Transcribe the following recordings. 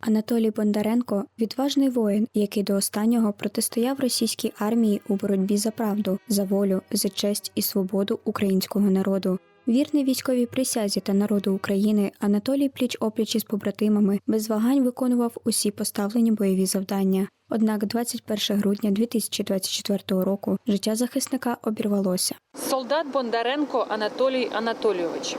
Анатолій Бондаренко відважний воїн, який до останнього протистояв російській армії у боротьбі за правду, за волю, за честь і свободу українського народу. Вірний військовій присязі та народу України Анатолій пліч опліч із побратимами без вагань виконував усі поставлені бойові завдання. Однак 21 грудня 2024 року життя захисника обірвалося. Солдат Бондаренко Анатолій Анатолійович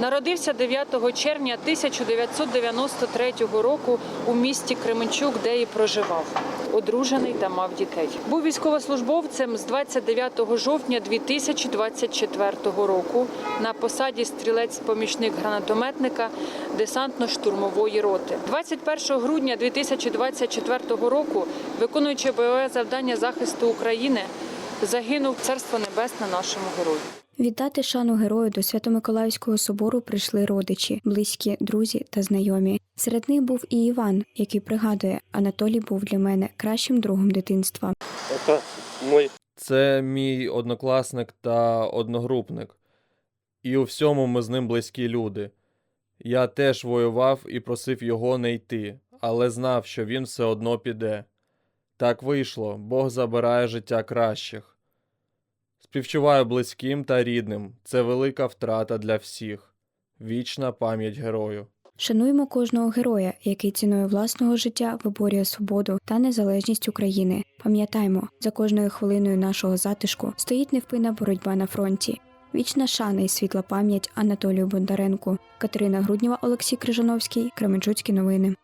народився 9 червня 1993 року у місті Кременчук, де і проживав. Одружений та мав дітей. Був військовослужбовцем з 29 жовтня 2024 року на посаді стрілець-помічник гранатометника десантно-штурмової роти. 21 грудня 2024 року, виконуючи бойове завдання захисту України, загинув царство небесне нашому герою. Віддати шану герою до Свято-Миколаївського собору прийшли родичі, близькі, друзі та знайомі. Серед них був і Іван, який пригадує, Анатолій був для мене кращим другом дитинства. Это мой Це мій однокласник та одногрупник. І у всьому ми з ним близькі люди. Я теж воював і просив його не йти, але знав, що він все одно піде. Так вийшло, Бог забирає життя кращих. Співчуваю близьким та рідним. Це велика втрата для всіх. Вічна пам'ять герою. Шануємо кожного героя, який ціною власного життя виборює свободу та незалежність України. Пам'ятаймо, за кожною хвилиною нашого затишку стоїть невпинна боротьба на фронті. Вічна шана і світла пам'ять Анатолію Бондаренку, Катерина Груднєва, Олексій Крижановський, Кременчуцькі новини.